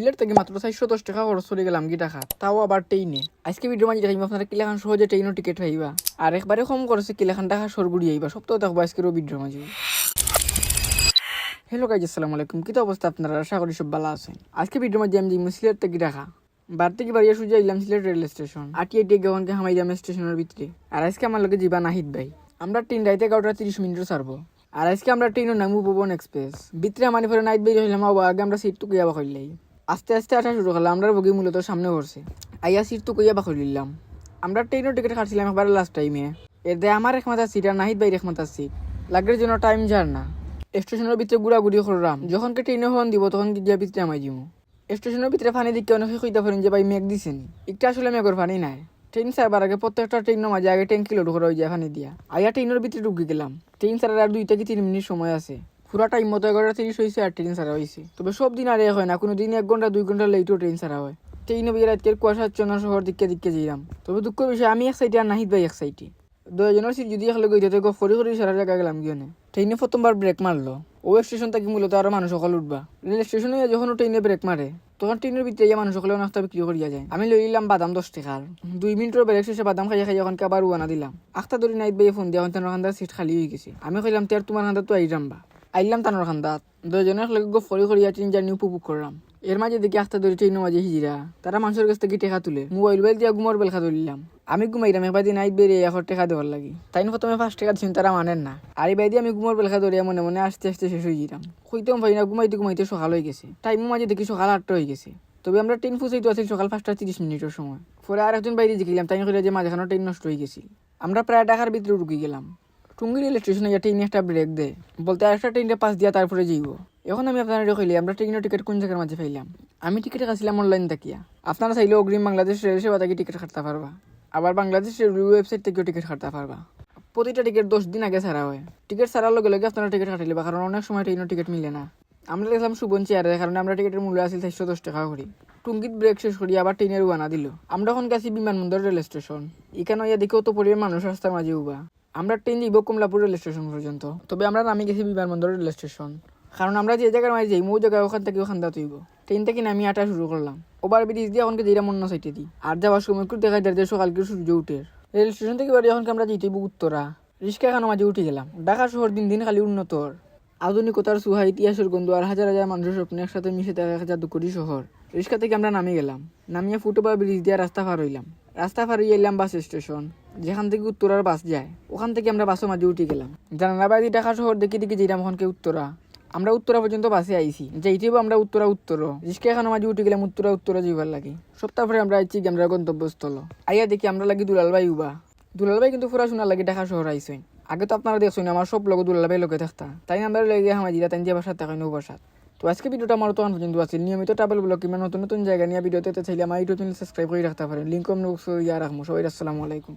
সিলেট থেকে মাত্র চারশো দশ টাকা খরচ চলে গেলাম কি টাকা তাও আবার ট্রেনে আজকে ভিডিও মাঝে দেখাইম, আপনারা কিলাখান সহজে ট্রেনের টিকিট পাইবা। আর একবারে কম খরচে কিলাখান টাকা সরগুড়ি আইবা। সপ্তাহ দেখব আজকের ভিডিওর মাঝে। হ্যালো গাইজ আসসালামু আলাইকুম। কি অবস্থা আপনারা? আশা করি সব ভালো আছেন। আজকে ভিডিওর মধ্যে আমি যাইম সিলেট থেকে দেখা বার থেকে বাড়িয়ে সুজা এলাম সিলেট রেল স্টেশন। আটি টিয়ে গেওয়ানকে হামাই যাম স্টেশনের ভিতরে। আর আজকে আমার লগে যাবা নাহিদ ভাই। আমরা ট্রেন রাইতে এগারোটা তিরিশ মিনিটও ছাড়বো। আর আজকে আমরা ট্রেনের নামু ভুবন এক্সপ্রেস। ভিতরে আমার ফেরে নাইট বেরিয়ে হইলাম আবার আগে আমরা সিট টুকু যাবা কইলাই আস্তে আস্তে আসা শুরু করলাম আমরা বগি মূলত সামনে পড়ছে। আইয়া সিট টুকু যাবা কইলাম আমরা ট্রেনের টিকিট কাটছিলাম একবার লাস্ট টাইমে এর দেয় আমার এক মাথার সিট আর নাহিদ ভাইয়ের এক মাথার সিট লাগের জন্য টাইম যার না। স্টেশনের ভিতরে ঘুরাঘুরি করলাম। যখন কে ট্রেনে হন দিব, তখন গিয়া ভিতরে আমাই দিব। স্টেশনের ভিতরে পানি দিকে অনেকে কইতে পারেন যে, ভাই, মেঘ দিছেন একটা আসলে মেঘর পানি নাই। ট্রেন সারবার আগে প্রত্যেকটা ট্রেনের মাঝে আগে ট্যাঙ্কি লোড করা হয়ে যায় পানি দিয়া। আইয়া ট্রেনের ভিতরে ঢুকে গেলাম। ট্রেন সারার আর দুই থেকে তিন মিনিট সময় আছে? পুরা টাইম মতো এগারোটা তিরিশ হয়েছে আর ট্রেন সারা হয়েছে তবে সব দিন আর এক হয় না, কোনো দিন এক ঘণ্টা, দুই ঘণ্টা লেটও ট্রেন সারা হয়। ট্রেনে বিয়ে রাতকের কুয়াশাচ্ছন্ন শহর দিকে দিকে যাইলাম। তবে দুঃখ বিষয়, আমি এক সাইডে আর নাহিদ ভাই এক সাইডে দুজনের সিট যদি একলে গই গফ করি করি সারা জায়গা গেলাম গিয়ে ট্রেনে প্রথমবার ব্রেক মারলো। ও স্টেশন থেকে মূলত আরও মানুষ সকল উঠবা। রেল স্টেশনে যখন ট্রেনে ব্রেক মারে, তখন ট্রেনের ভিতরে ইয়া মানুষ সকলে নাস্তা বিক্রি করিয়া যায়। আমি লই নিলাম বাদাম দশ টাকার। দুই মিনিটের ব্রেক শেষে বাদাম খাইয়া খাইয়া এখন আবার উয়ানা দিলাম। আখতা ধরি নাইট বাইয়ে ফোন দিয়া খান্দার সিট খালি হয়ে গেছে। আমি কইলাম তের তোমার খান্দা তো আইরাম বা। আইলাম তানোর খান্দাত দুজনের লগে করি করিয়া ট্রেন জার্নি উপভোগ করলাম। এর মাঝে দেখি আখতা ধরি ট্রেনের মাঝে হিজিরা। তারা মানুষের কাছ থেকে টেকা তুলে। মোবাইল বাইল দিয়া গুমর বেলখা ধরলাম আমি ঘুমাইলাম একবার দিন নাইট বেরিয়ে এখন টেকা দেওয়ার লাগি। তাই প্রথমে ফার্স্ট টেকা দিচ্ছেন তারা মানেন না। আর এই বাইদি আমি গুমর বেলখা ধরিয়া মনে মনে আস্তে আস্তে শেষ হয়ে যেতাম হইতেও ভাই না, ঘুমাইতে ঘুমাইতে সকাল হয়ে গেছে। টাইমের মাঝে দেখি সকাল আটটা হয়ে গেছে। তবে আমরা ট্রেন ফুসাইতে আছি সকাল পাঁচটা তিরিশ মিনিটের সময়। পরে আর একজন বাইরে দেখিলাম, তাই করে যে মাঝখানে ট্রেন নষ্ট হয়ে গেছি। আমরা প্রায় ঢাকার ভিতরে ঢুকে গেলাম। টুঙ্গি রেল স্টেশনে গিয়ে ট্রেনে একটা ব্রেক দেয়। বলতে আরেকটা ট্রেনটা পাস দিয়া তারপরে যাইব। এখন আমি আপনারা কইলি আমরা ট্রেনের টিকিট কোন জায়গার মাঝে পাইলাম? আমি টিকিট কাছিলাম অনলাইন তাকিয়া। আপনারা চাইলে অগ্রিম বাংলাদেশ রেল সেবা থেকে টিকিট কাটতে পারবা। আবার বাংলাদেশ রেলওয়ে ওয়েবসাইট থেকেও টিকিট কাটতে পারবা। প্রতিটা টিকিট দশ দিন আগে ছাড়া হয়। টিকিট ছাড়ার লগে লগে আপনারা টিকিট কাটিলে বা কারণ অনেক সময় ট্রেনের টিকিট মিলে না। আমরা দেখলাম সুবন চেয়ারে কারণে আমরা টিকিটের মূল্য আছিল চারশো দশ টাকা করি। টুঙ্গিত ব্রেক শেষ করি, আবার ট্রেনের উয়ানা দিল। আমরা এখন গেছি বিমানবন্দর রেল স্টেশন এখানে ইয়া দেখেও তো পরিবার মানুষ রাস্তার মাঝে উবা। আমরা ট্রেন দিব কমলাপুর রেল স্টেশন পর্যন্ত। তবে আমরা নামি গেছি বিমানবন্দর রেল স্টেশন। কারণ আমরা যে জায়গার মাঝে যাই, মো জায়গায় ওখান থেকে ওখান দাঁত হইব। ট্রেন থেকে নামি আটা শুরু করলাম। ওভার ব্রিজ দিয়ে এখনকে যেটা মন্য সাইটে দিই। আর যাওয়ার সময় একটু দেখা যায় যে সকালকে সূর্য উঠে। রেল স্টেশন থেকে বাড়ি এখন আমরা যেতে উত্তরা রিক্সা খানো মাঝে উঠে গেলাম। ঢাকা শহর দিন দিন খালি উন্নতর আধুনিকতার সুহা, ইতিহাসের গন্ধ আর হাজার হাজার মানুষের স্বপ্নে একসাথে মিশে দেখা জাদুকরি শহর। রিক্সা থেকে আমরা নামে গেলাম। নামিয়ে ফুটওভার ব্রিজ দিয়ে রাস্তা পার হইলাম। রাস্তা পার এলাম বাস স্টেশন, যেখান থেকে উত্তরার বাস যায়, ওখান থেকে আমরা বাসের মাঝে উঠে গেলাম। জানালাবাড়ি ঢাকা শহর দেখি দেখে যেতাম ওখানকে উত্তরা। আমরা উত্তরা পর্যন্ত বাসে আইছি। হবে আমরা উত্তরা উত্তর। রিক্সা এখন মাঝে উঠে গেলাম উত্তরা উত্তরা যাইবার লাগে। সপ্তাহ পরে আমরা আইছি আমরা গন্তব্যস্থল। আইয়া দেখি আমরা লাগি দুলালবাই উবা। দুলালবাই কিন্তু ফুরা পড়াশোনা লাগে ঢাকা শহর আইসেন আগে তো আপনারা দেখছেন, আমার সব লোক দুলালবাই লোকে থাকতা। তাই আমরা লেগে আমার জিরা, তাই যে বাসার থাকেন ও বাসাত। তো আজকে ভিডিওটা আমার তখন পর্যন্ত আছে নিয়মিত ট্রাভেল ব্লগ কিংবা নতুন নতুন জায়গা নিয়ে ভিডিওতে চাইলে আমার ইউটিউব চ্যানেল সাবস্ক্রাইব করে রাখতে পারেন। লিঙ্ক ইয়া রাখব। সবাই আসসালামু আলাইকুম।